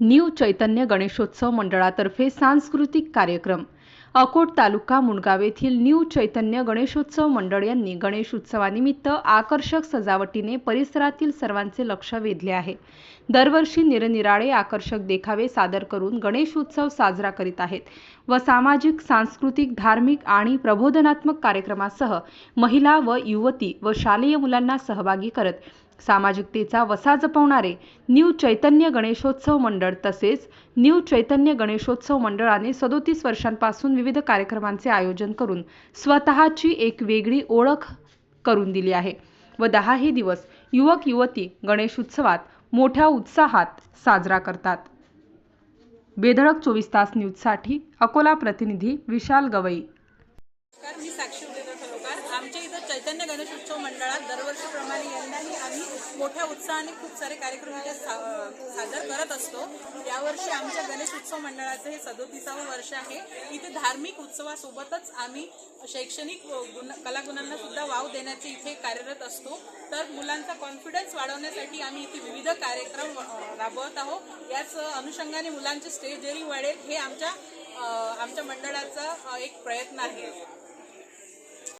New चैतन्य गणेशोत्सव मंडळातर्फे सांस्कृतिक कार्यक्रम. अकोट तालुका मुणगाव येथील न्यू चैतन्य गणेशोत्सव मंडळ यांनी गणेश उत्सवानिमित्त आकर्षक सजावटीने परिसरातील सर्वांचे लक्ष वेधले आहे. दरवर्षी निरनिराळे आकर्षक देखावे सादर करून गणेश उत्सव साजरा करीत आहेत व सामाजिक सांस्कृतिक धार्मिक आणि प्रबोधनात्मक कार्यक्रमासह महिला व युवती व शालेय मुलांना सहभागी करत सामाजिकतेचा वसा जपवणारे न्यू चैतन्य गणेशोत्सव मंडळ तसेच न्यू चैतन्य गणेशोत्सव मंडळाने सदोतीस वर्षांपासून विविध कार्यक्रमांचे आयोजन करून स्वतःची एक वेगळी ओळख करून दिली आहे व दहाही दिवस युवक युवती गणेश उत्सवात मोठ्या उत्साहात साजरा करतात. बेधडक चोवीस तास न्यूजसाठी अकोला प्रतिनिधी विशाल गवई चैतन्य गणेश उत्सव मंडळात दरवर्षीप्रमाणे यंदाही आम्ही मोठ्या उत्साहाने खूप सारे कार्यक्रम इथे सादर करत असतो. यावर्षी आमच्या गणेश उत्सव मंडळाचं हे सदोतीसावं वर्ष आहे. इथे धार्मिक उत्सवासोबतच आम्ही शैक्षणिक गुण कलागुणांना सुद्धा वाव देण्याचे इथे कार्यरत असतो. तर मुलांचा कॉन्फिडन्स वाढवण्यासाठी आम्ही इथे विविध कार्यक्रम राबवत आहोत. याच अनुषंगाने मुलांचे स्टेज जरी वाढेल हे आमच्या आमच्या मंडळाचा एक प्रयत्न आहे.